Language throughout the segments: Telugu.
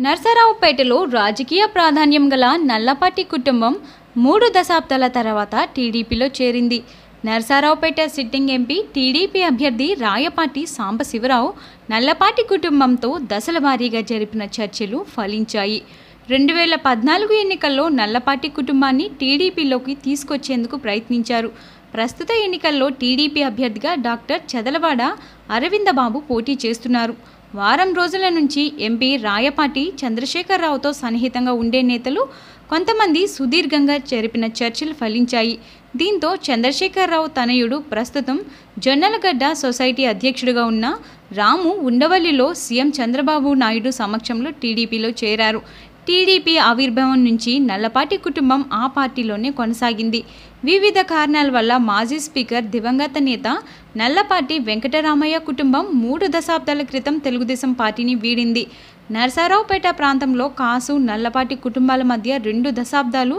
నర్సరావుపేటలో రాజకీయ ప్రాధాన్యం గల నల్లపాటి కుటుంబం మూడు దశాబ్దాల తర్వాత టీడీపీలో చేరింది. నర్సారావుపేట సిట్టింగ్ ఎంపీ టీడీపీ అభ్యర్థి రాయపాటి సాంబశివరావు నల్లపాటి కుటుంబంతో దశల వారీగా జరిపిన చర్చలు ఫలించాయి. రెండు వేల పద్నాలుగు ఎన్నికల్లో నల్లపాటి కుటుంబాన్ని టీడీపీలోకి తీసుకొచ్చేందుకు ప్రయత్నించారు. ప్రస్తుత ఎన్నికల్లో టీడీపీ అభ్యర్థిగా డాక్టర్ చదలవాడ అరవిందబాబు పోటీ చేస్తున్నారు. వారం రోజుల నుంచి ఎంపీ రాయపాటి చంద్రశేఖరరావుతో సన్నిహితంగా ఉండే నేతలు కొంతమంది సుదీర్ఘంగా జరిపిన చర్చలు ఫలించాయి. దీంతో చంద్రశేఖరరావు తనయుడు ప్రస్తుతం జొన్నలగడ్డ సొసైటీ అధ్యక్షుడిగా ఉన్న రాము ఉండవల్లిలో సీఎం చంద్రబాబు నాయుడు సమక్షంలో టీడీపీలో చేరారు. టీడీపీ ఆవిర్భావం నుంచి నల్లపాటి కుటుంబం ఆ పార్టీలోనే కొనసాగింది. వివిధ కారణాల వల్ల మాజీ స్పీకర్ దివంగత నేత నల్లపాటి వెంకటరామయ్య కుటుంబం మూడు దశాబ్దాల క్రితం తెలుగుదేశం పార్టీని వీడింది. నరసరావుపేట ప్రాంతంలో కాసు నల్లపాటి కుటుంబాల మధ్య రెండు దశాబ్దాలు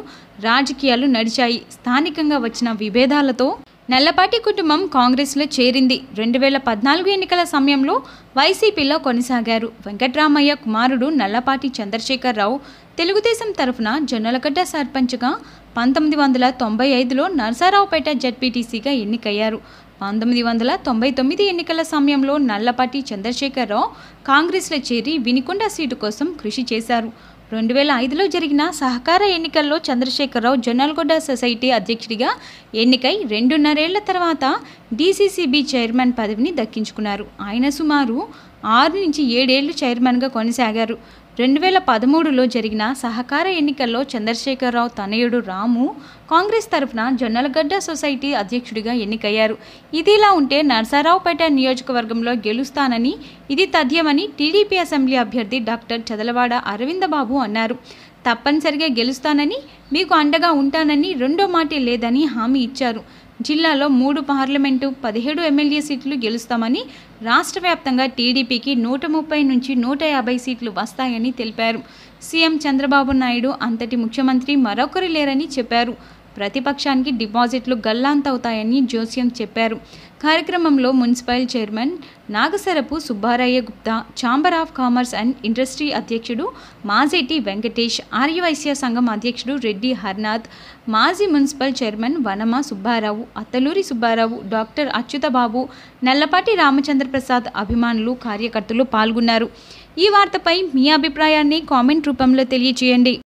రాజకీయాలు నడిచాయి. స్థానికంగా వచ్చిన విభేదాలతో నల్లపాటి కుటుంబం కాంగ్రెస్లో చేరింది. రెండు వేల పద్నాలుగు ఎన్నికల సమయంలో వైసీపీలో కొనసాగారు. వెంకట్రామయ్య కుమారుడు నల్లపాటి చంద్రశేఖరరావు తెలుగుదేశం తరఫున జొన్నలగడ్డ సర్పంచ్గా పంతొమ్మిది వందల తొంభై ఐదులో నరసారావుపేట జడ్పీటీసీగా ఎన్నికయ్యారు. పంతొమ్మిది వందల తొంభై తొమ్మిది ఎన్నికల సమయంలో నల్లపాటి చంద్రశేఖరరావు కాంగ్రెస్లో చేరి వినికొండ సీటు కోసం కృషి చేశారు. రెండు వేల ఐదులో జరిగిన సహకార ఎన్నికల్లో చంద్రశేఖరరావు జొన్నల్గొడ్డ సొసైటీ అధ్యక్షుడిగా ఎన్నికై రెండున్నరేళ్ళ తర్వాత డీసీసీబీ చైర్మన్ పదవిని దక్కించుకున్నారు. ఆయన సుమారు ఆరు నుంచి ఏడేళ్ళు చైర్మన్గా కొనసాగారు. రెండు వేల పదమూడులో జరిగిన సహకార ఎన్నికల్లో చంద్రశేఖరరావు తనయుడు రాము కాంగ్రెస్ తరఫున జొన్నలగడ్డ సొసైటీ అధ్యక్షుడిగా ఎన్నికయ్యారు. ఇదిలా ఉంటే నర్సారావుపేట నియోజకవర్గంలో గెలుస్తానని ఇది తథ్యమని టీడీపీ అసెంబ్లీ అభ్యర్థి డాక్టర్ చదలవాడ అరవిందబాబు అన్నారు. తప్పనిసరిగా గెలుస్తానని మీకు అండగా ఉంటానని రెండో మాటే లేదని హామీ ఇచ్చారు. జిల్లాలో మూడు పార్లమెంటు పదిహేడు ఎమ్మెల్యే సీట్లు గెలుస్తామని రాష్ట్ర వ్యాప్తంగా టీడీపీకి నూట ముప్పై నుంచి నూట యాభై సీట్లు వస్తాయని తెలిపారు. సీఎం చంద్రబాబు నాయుడు అంతటి ముఖ్యమంత్రి మరొకరు లేరని చెప్పారు. ప్రతిపక్షానికి డిపాజిట్లు గల్లాంతవుతాయని జోస్యం చెప్పారు. కార్యక్రమంలో municipal chairman Nagasarapu Subbarayya Gupta chamber of commerce and industry అధ్యక్షుడు మాజేటి వెంకటేష్ ఆర్యవైశ్య సంఘం అధ్యక్షుడు రెడ్డి హర్నాథ్ మాజీ municipal chairman Vanama Subbarao Attaluri Subbarao doctor Achyutababu Nallapati Ramachandra Prasad అభిమానులు కార్యకర్తలు పాల్గొన్నారు. ఈ వార్తపై మీ అభిప్రాయాన్ని కామెంట్ రూపంలో తెలియచేయండి.